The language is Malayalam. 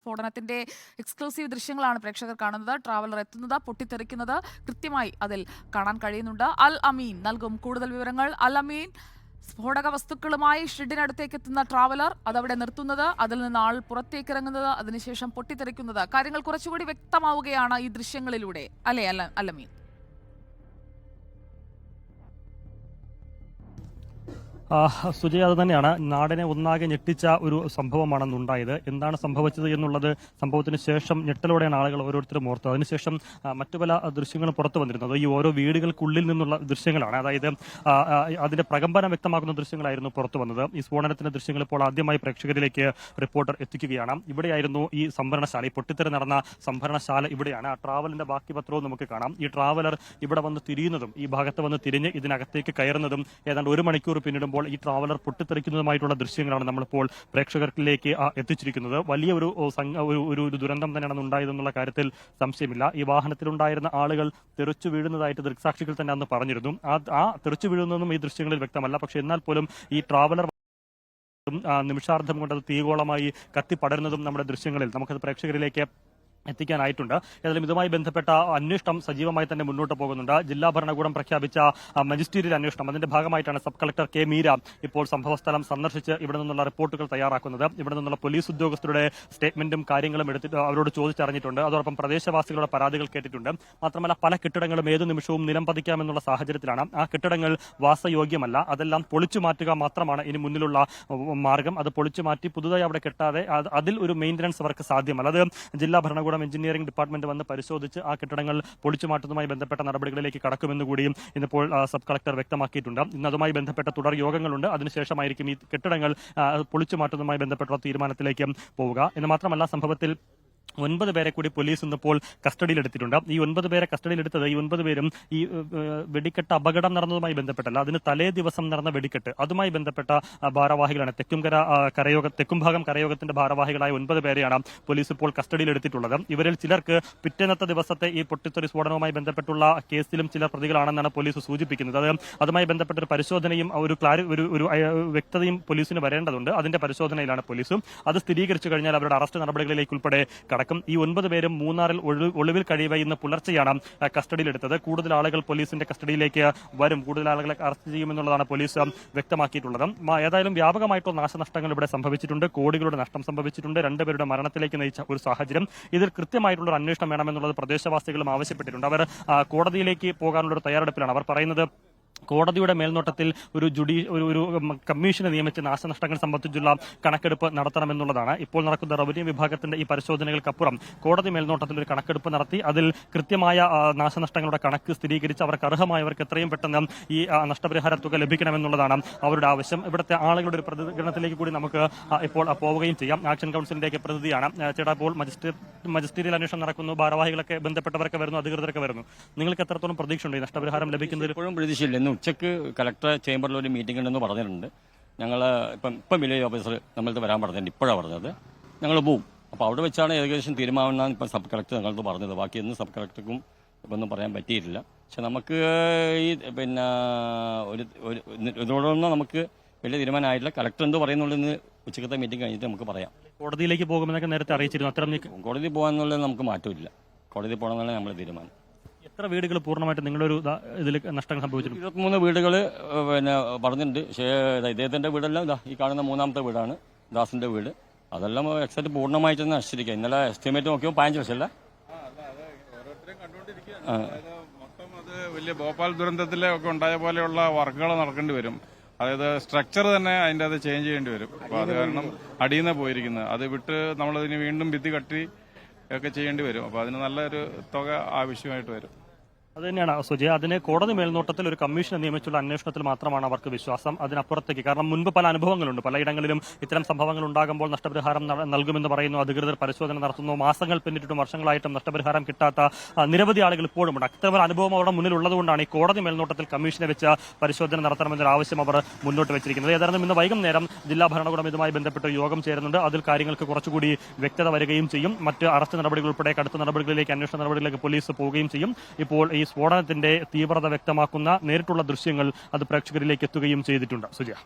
സ്ഫോടനത്തിന്റെ എക്സ്ക്ലൂസീവ് ദൃശ്യങ്ങളാണ് പ്രേക്ഷകർ കാണുന്നത്. ട്രാവലർ എത്തുന്നത് പൊട്ടിത്തെറിക്കുന്നത് കൃത്യമായി അതിൽ കാണാൻ കഴിയുന്നുണ്ട്. അൽ അമീൻ നൽകും കൂടുതൽ വിവരങ്ങൾ. അൽ അമീൻ സ്ഫോടക വസ്തുക്കളുമായി ഷെഡിനടുത്തേക്ക് എത്തുന്ന ട്രാവലർ അതവിടെ നിർത്തുന്നത് അതിൽ നിന്ന് ആൾ പുറത്തേക്ക് ഇറങ്ങുന്നത് അതിനുശേഷം പൊട്ടിത്തെറിക്കുന്നത്. കാര്യങ്ങൾ കുറച്ചുകൂടി വ്യക്തമാവുകയാണ് ഈ ദൃശ്യങ്ങളിലൂടെ. അല്ലേ അല്ല അല്ലമീൻ സുജയ് അത് തന്നെയാണ്. നാടിനെ ഒന്നാകെ ഞെട്ടിച്ച ഒരു സംഭവമാണെന്ന് ഉണ്ടായത് എന്താണ് സംഭവിച്ചത് എന്നുള്ളത് സംഭവത്തിന് ശേഷം ഞെട്ടലോടെയാണ് ആളുകൾ ഓരോരുത്തരും ഓർത്തത്. അതിനുശേഷം മറ്റു പല ദൃശ്യങ്ങളും പുറത്തു വന്നിരുന്നത്. ഈ ഓരോ വീടുകൾക്കുള്ളിൽ നിന്നുള്ള ദൃശ്യങ്ങളാണ്. അതായത് അതിന്റെ പ്രകമ്പനം വ്യക്തമാക്കുന്ന ദൃശ്യങ്ങളായിരുന്നു പുറത്തു വന്നത്. ഈ സ്ഫോടനത്തിന്റെ ദൃശ്യങ്ങൾ ഇപ്പോൾ ആദ്യമായി പ്രേക്ഷകരിലേക്ക് റിപ്പോർട്ടർ എത്തിക്കുകയാണ്. ഇവിടെയായിരുന്നു ഈ സംഭരണശാല. ഈ പൊട്ടിത്തെറി നടന്ന സംഭരണശാല ഇവിടെയാണ്. ആ ട്രാവലിന്റെ ബാക്കി പത്രവും നമുക്ക് കാണാം. ഈ ട്രാവലർ ഇവിടെ വന്ന് തിരിയുന്നതും ഈ ഭാഗത്ത് വന്ന് തിരിഞ്ഞ് ഇതിനകത്തേക്ക് കയറുന്നതും ഏതാണ്ട് ഒരു മണിക്കൂർ പിന്നിടുമ്പോൾ ഈ ട്രാവലർ പൊട്ടിത്തെറിക്കുന്നതുമായിട്ടുള്ള ദൃശ്യങ്ങളാണ് നമ്മളിപ്പോൾ പ്രേക്ഷകരിലേക്ക് ആ, എത്തിച്ചിരിക്കുന്നത്. വലിയ ഒരു ഒരു ദുരന്തം തന്നെയാണ് ഉണ്ടായതെന്നുള്ള കാര്യത്തിൽ സംശയമില്ല. ഈ വാഹനത്തിലുണ്ടായിരുന്ന ആളുകൾ തെറിച്ചു വീഴുന്നതായിട്ട് ദൃക്സാക്ഷികൾ തന്നെ അന്ന് പറഞ്ഞിരുന്നു. ആ തെറിച്ചു വീഴുന്നതൊന്നും ഈ ദൃശ്യങ്ങളിൽ വ്യക്തമല്ല. പക്ഷെ എന്നാൽ പോലും ഈ ട്രാവലർ നിമിഷാർദ്ധം കൊണ്ട് അത് തീകോളമായി കത്തിപ്പടരുന്നതും നമ്മുടെ ദൃശ്യങ്ങളിൽ. നമുക്കത് പ്രേക്ഷകരിലേക്ക് എത്തിക്കാനായിട്ടുണ്ട്. ഏതായാലും ഇതുമായി ബന്ധപ്പെട്ട അന്വേഷണം സജീവമായി തന്നെ മുന്നോട്ട് പോകുന്നുണ്ട്. ജില്ലാ ഭരണകൂടം പ്രഖ്യാപിച്ച മജിസ്ട്രേറ്റ് അന്വേഷണം. അതിന്റെ ഭാഗമായിട്ടാണ് സബ് കളക്ടർ കെ മീര ഇപ്പോൾ സംഭവസ്ഥലം സന്ദർശിച്ച് ഇവിടെ നിന്നുള്ള റിപ്പോർട്ടുകൾ തയ്യാറാക്കുന്നത്. ഇവിടെ നിന്നുള്ള പോലീസ് ഉദ്യോഗസ്ഥരുടെ സ്റ്റേറ്റ്മെന്റും കാര്യങ്ങളും എടുത്തിട്ട് അവരോട് ചോദിച്ചറിഞ്ഞിട്ടുണ്ട്. അതോടൊപ്പം പ്രദേശവാസികളുടെ പരാതികൾ കേട്ടിട്ടുണ്ട്. മാത്രമല്ല പല കെട്ടിടങ്ങളും ഏതു നിമിഷവും നിലം പതിക്കാമെന്നുള്ള സാഹചര്യത്തിലാണ്. ആ കെട്ടിടങ്ങൾ വാസയോഗ്യമല്ല. അതെല്ലാം പൊളിച്ചു മാറ്റുക മാത്രമാണ് ഇനി മുന്നിലുള്ള മാർഗം. അത് പൊളിച്ചു മാറ്റി പുതുതായി അവിടെ കെട്ടാതെ അതിൽ ഒരു മെയിന്റനൻസ് വർക്ക് സാധ്യമല്ല. അത് ജില്ലാ ഭരണകൂടം എഞ്ചിനീയറിംഗ് ഡിപ്പാർട്ട്മെന്റ് വന്ന് പരിശോധിച്ച് ആ കെട്ടിടങ്ങൾ പൊളിച്ചു മാറ്റുന്നതുമായി ബന്ധപ്പെട്ട നടപടികളിലേക്ക് കടക്കുമെന്ന് കൂടിയും ഇന്നിപ്പോൾ സബ് കളക്ടർ വ്യക്തമാക്കിയിട്ടുണ്ട്. ഇന്ന് അതുമായി ബന്ധപ്പെട്ട തുടർ യോഗങ്ങളുണ്ട്. അതിനുശേഷമായിരിക്കും ഈ കെട്ടിടങ്ങൾ പൊളിച്ചു മാറ്റുന്നതുമായി ബന്ധപ്പെട്ട തീരുമാനത്തിലേക്ക് പോവുക. എന്ന് മാത്രമല്ല സംഭവത്തിൽ ഒൻപത് പേരെ കൂടി പോലീസ് ഇന്നിപ്പോൾ കസ്റ്റഡിയിലെടുത്തിട്ടുണ്ട്. ഈ ഒൻപത് പേരെ കസ്റ്റഡിയിലെടുത്തത് ഈ ഒൻപത് പേരും ഈ വെടിക്കെട്ട് അപകടം നടന്നതുമായി ബന്ധപ്പെട്ടല്ല. അതിന് തലേ ദിവസം നടന്ന വെടിക്കെട്ട്. അതുമായി ബന്ധപ്പെട്ട ഭാരവാഹികളാണ്. തെക്കുംകര കരയോഗ തെക്കുംഭാഗം കരയോഗത്തിന്റെ ഭാരവാഹികളായ ഒൻപത് പേരെയാണ് പോലീസ് ഇപ്പോൾ കസ്റ്റഡിയിലെടുത്തിട്ടുള്ളത്. ഇവരിൽ ചിലർക്ക് പിറ്റേന്നത്തെ ദിവസത്തെ ഈ പൊട്ടിത്തെറി സ്ഫോടനവുമായി ബന്ധപ്പെട്ടുള്ള കേസിലും ചില പ്രതികളാണെന്നാണ് പോലീസ് സൂചിപ്പിക്കുന്നത്. അത് അതുമായി ബന്ധപ്പെട്ട ഒരു പരിശോധനയും ഒരു ക്ലാരി ഒരു ഒരു വ്യക്തതയും പോലീസിന് വരേണ്ടതുണ്ട്. അതിന്റെ പരിശോധനയിലാണ് പോലീസും. അത് സ്ഥിരീകരിച്ചു കഴിഞ്ഞാൽ അവരുടെ അറസ്റ്റ് നടപടികളിലേക്ക് ഉൾപ്പെടെ കടക്കും ഈ ഒൻപത് പേരും മൂന്നാറിൽ ഒളിവിൽ കഴിയുക ഇന്ന് പുലർച്ചെയാണ് കസ്റ്റഡിയിലെടുത്തത്. കൂടുതൽ ആളുകൾ പോലീസിന്റെ കസ്റ്റഡിയിലേക്ക് വരും. കൂടുതൽ ആളുകളെ അറസ്റ്റ് ചെയ്യുമെന്നുള്ളതാണ് പോലീസ് വ്യക്തമാക്കിയിട്ടുള്ളത്. ഏതായാലും വ്യാപകമായിട്ടുള്ള നാശനഷ്ടങ്ങൾ ഇവിടെ സംഭവിച്ചിട്ടുണ്ട്. കോടികളുടെ നഷ്ടം സംഭവിച്ചിട്ടുണ്ട്. രണ്ടുപേരുടെ മരണത്തിലേക്ക് നയിച്ച ഒരു സാഹചര്യം. ഇതിൽ കൃത്യമായിട്ടുള്ള ഒരു അന്വേഷണം വേണമെന്നുള്ളത് പ്രദേശവാസികളും ആവശ്യപ്പെട്ടിട്ടുണ്ട്. അവർ കോടതിയിലേക്ക് പോകാനുള്ള ഒരു തയ്യാറെടുപ്പിലാണ്. അവർ പറയുന്നത് കോടതിയുടെ മേൽനോട്ടത്തിൽ ഒരു ജുഡി ഒരു ഒരു കമ്മീഷനെ നിയമിച്ച് നാശനഷ്ടങ്ങൾ സംബന്ധിച്ചുള്ള കണക്കെടുപ്പ് നടത്തണമെന്നുള്ളതാണ്. ഇപ്പോൾ നടക്കുന്ന റവന്യൂ വിഭാഗത്തിന്റെ ഈ പരിശോധനകൾക്കപ്പുറം കോടതി മേൽനോട്ടത്തിൽ ഒരു കണക്കെടുപ്പ് നടത്തി. അതിൽ കൃത്യമായ നാശനഷ്ടങ്ങളുടെ കണക്ക് സ്ഥിരീകരിച്ച് അവർക്ക് അർഹമായവർക്ക് എത്രയും പെട്ടെന്ന് ഈ നഷ്ടപരിഹാര തുക ലഭിക്കണമെന്നുള്ളതാണ് അവരുടെ ആവശ്യം. ഇവിടുത്തെ ആളുകളുടെ ഒരു പ്രതികരണത്തിലേക്ക് കൂടി നമുക്ക് ഇപ്പോൾ പോവുകയും ചെയ്യാം. ആക്ഷൻ കൗൺസിലിന്റെയൊക്കെ പ്രതിനിധിയാണ്. ആ, ചേട്ടാ ഇപ്പോൾ മജിസ്ട്രേറ്റ് മജിസ്ട്രേറ്റിൽ അന്വേഷണം നടക്കുന്നു. ഭാരവാഹികളൊക്കെ ബന്ധപ്പെട്ടവരൊക്കെ വരുന്നു. അധികൃതരൊക്കെ വരുന്നു. നിങ്ങൾക്ക് എത്രത്തോളം പ്രതീക്ഷയുണ്ട് ഈ നഷ്ടപരിഹാരം ലഭിക്കുന്നതിൽ? ഇപ്പോഴും പ്രതീക്ഷയില്ല. ഇന്ന് ഉച്ചയ്ക്ക് കളക്ടർ ചേംബറിൽ ഒരു മീറ്റിംഗ് ഉണ്ടെന്ന് പറഞ്ഞിട്ടുണ്ട്. ഞങ്ങൾ ഇപ്പം ഇപ്പം വില്ലേജ് ഓഫീസർ നമ്മളത് വരാൻ പറഞ്ഞിട്ടുണ്ട്. ഇപ്പോഴാണ് പറഞ്ഞത്. ഞങ്ങൾ പോവും. അപ്പോൾ അവിടെ വെച്ചാണ് ഏകദേശം തീരുമാനമെന്നാണ് ഇപ്പം സബ് കളക്ടർ ഞങ്ങളത് പറഞ്ഞത്. ബാക്കി ഒന്നും സബ് കളക്ടർക്കും ഇപ്പം ഒന്നും പറയാൻ പറ്റിയിട്ടില്ല. പക്ഷെ നമുക്ക് ഈ പിന്നെ ഒരു ഒരു ഇതോടൊന്നും നമുക്ക് വലിയ തീരുമാനമായിട്ടില്ല. കളക്ടർ എന്ത് പറയുന്നുള്ളതെന്ന് ഉച്ചക്കത്തെ മീറ്റിംഗ് കഴിഞ്ഞിട്ട് നമുക്ക് പറയാം. കോടതിയിലേക്ക് പോകുമെന്നൊക്കെ നേരത്തെ അറിയിച്ചിരുന്നു. അത്ര കോടതി പോകാന്നുള്ളത് നമുക്ക് മാറ്റമില്ല. കോടതി പോകണമെന്നുള്ള നമ്മുടെ തീരുമാനം. എത്ര വീടുകൾ പൂർണമായിട്ട് നിങ്ങളൊരു ഒരു ഇതിൽ നഷ്ടങ്ങൾ സംഭവിച്ചിട്ടുണ്ട്? ഇരുപത്തിമൂന്ന് വീടുകൾ പിന്നെ പറഞ്ഞിട്ടുണ്ട്. പക്ഷേ ഇതാ ഇദ്ദേഹത്തിന്റെ വീടെല്ലാം ഇതാ ഈ കാണുന്ന മൂന്നാമത്തെ വീടാണ് ദാസിന്റെ വീട്. അതെല്ലാം എക്സാക്ട് പൂർണമായിട്ട് തന്നെ നശിച്ചിരിക്കുക ഇന്നലെ എസ്റ്റിമേറ്റ് നോക്കിയോ പതിനഞ്ച് ലക്ഷം അല്ലേ ആ. അതായത് മൊത്തം അത് വലിയ ഭോപ്പാൽ ദുരന്തത്തിലെ ഒക്കെ ഉണ്ടായ പോലെയുള്ള വർക്കുകൾ നടക്കേണ്ടി വരും. അതായത് സ്ട്രക്ചർ തന്നെ അതിന്റെ അത് ചേഞ്ച് ചെയ്യേണ്ടി വരും. അപ്പൊ അത് കാരണം അടിയിൽ നിന്ന് പോയിരിക്കുന്നത്. അത് വിട്ട് നമ്മൾ ഇതിന് വീണ്ടും ഭിത്തി കട്ടി ഒക്കെ ചെയ്യേണ്ടി വരും. അപ്പൊ അതിന് നല്ലൊരു തുക ആവശ്യമായിട്ട് വരും. അത് തന്നെയാണ് സുജയ. അതിനെ കോടതി മേൽനോട്ടത്തിൽ ഒരു കമ്മീഷനെ നിയമിച്ചുള്ള അന്വേഷണത്തിൽ മാത്രമാണ് അവർക്ക് വിശ്വാസം. അതിനപ്പുറത്തേക്ക് കാരണം മുൻപ് പല അനുഭവങ്ങളുണ്ട്. പലയിടങ്ങളിലും ഇത്തരം സംഭവങ്ങൾ ഉണ്ടാകുമ്പോൾ നഷ്ടപരിഹാരം നൽകുമെന്ന് പറയുന്നു. അധികൃതർ പരിശോധന നടത്തുന്നു. മാസങ്ങൾ പിന്നിട്ടിട്ടും വർഷങ്ങളായിട്ടും നഷ്ടപരിഹാരം കിട്ടാത്ത നിരവധി ആളുകൾ ഇപ്പോഴും ഉണ്ട്. അത്തരം അനുഭവം അവിടെ മുന്നിൽ ഉള്ളതുകൊണ്ടാണ് ഈ കോടതി മേൽനോട്ടത്തിൽ കമ്മീഷനെ വെച്ച് പരിശോധന നടത്തണമെന്നൊരു ആവശ്യം അവർ മുന്നോട്ട് വെച്ചിരിക്കുന്നത്. ഏതായാലും ഇന്ന് വൈകുന്നേരം ജില്ലാ ഭരണകൂടം ഇതുമായി ബന്ധപ്പെട്ട് യോഗം ചേരുന്നുണ്ട്. അതിൽ കാര്യങ്ങൾക്ക് കുറച്ചുകൂടി വ്യക്തത വരികയും ചെയ്യും. മറ്റ് അറസ്റ്റ് നടപടികൾ ഉൾപ്പെടെ കടുത്ത നടപടികളിലേക്ക് അന്വേഷണ നടപടികളിലേക്ക് പോലീസ് പോവുകയും ചെയ്യും. ഇപ്പോൾ ഈ സ്ഫോടനത്തിന്റെ തീവ്രത വ്യക്തമാക്കുന്ന നേരിട്ടുള്ള ദൃശ്യങ്ങൾ അത് പ്രേക്ഷകരിലേക്ക് എത്തുകയും ചെയ്തിട്ടുണ്ട്. സുജയ.